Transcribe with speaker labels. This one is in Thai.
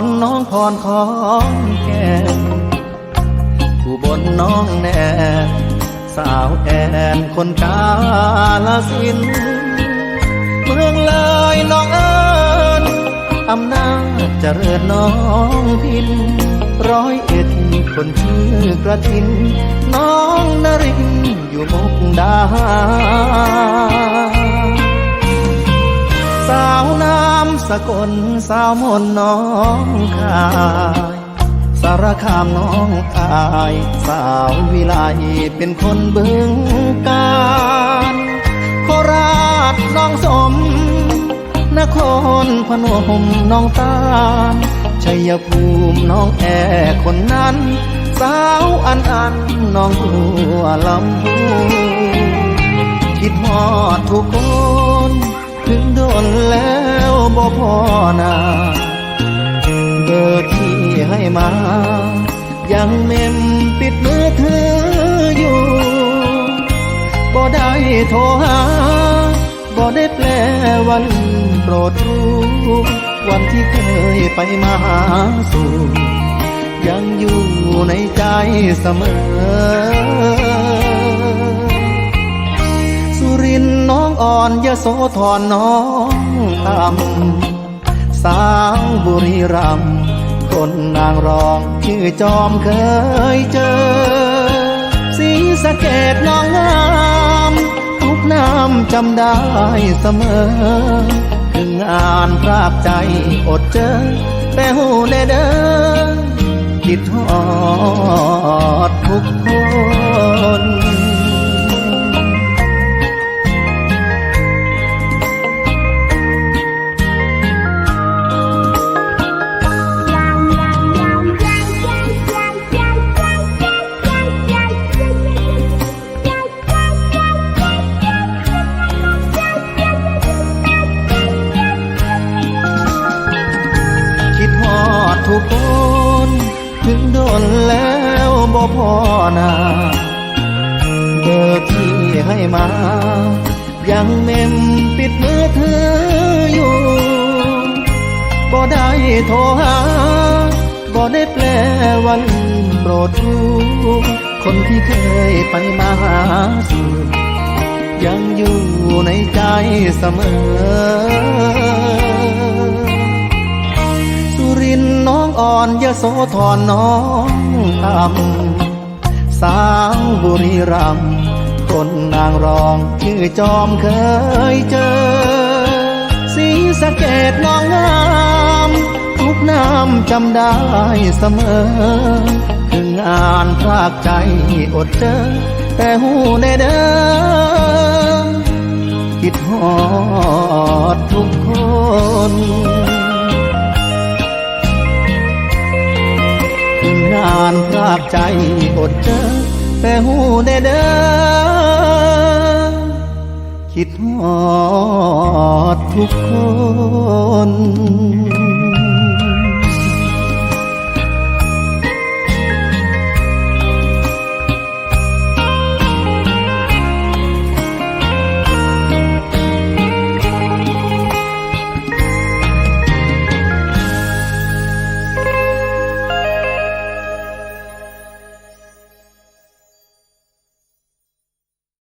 Speaker 1: รน้องพรของแก่นอุบลน้องแนนสาวแอนคนกาลสิน เมืองเลยน้องเอิญอำนาจเจริญน้องพิน ร้อยเอ็ดคนชื่อกระทิน น้องนรินอยู่มุกดา สาวน้ำ สกลสาวมนน้องคายสารคามน้องอาย สาววิไลเป็นคนบึงการโคราชน้องสม นครพนมน้องตาลชัยภูมิน้องแอคนนั้น สาวอันอันน้องบัวลำพูคิดฮอดทุกคน ถึงโดนแล้วบ่พอนาเบอร์ที่ให้มา ยังเมมปิดมือถืออยู่บ่ได้โทรหาบ่ได้แปลวันโปรดรู้วันที่เคยไปมาหาสู่ยังอยู่ในใจเสมอ องอ่อนยะโสธรน้องต่ำสาวบุรีรัมย์คนนางรองชื่อจอมเคยเจอ สีสะเกดน้องงามทุกน้ำจำได้เสมอถึงงานพรากใจอดเจอ แต่หูแน่เด้อคิดฮอดทุกคน ทุกคน ถึงโดนแล้วบ่พอหนาเบอร์ที่ให้มา ยังเมมปิดมือถืออยู่บ่ได้โทรหาบ่ได้แปลวันโปรดรู้คนที่เคยไปมาหาสู่ยังอยู่ในใจเสมอ น้องอ่อนยโสธรน้องตำสาวบุรีรัมคนนางรองชื่อจอมเคยเจอ สีสะเกดน้องงามทุกน้ำจำได้เสมอถึงงานพรากใจอดเจอ แต่หูในเด้อคิดฮอดากใจกดเจอแต่หูได้เด้อคิดหอดทุกคน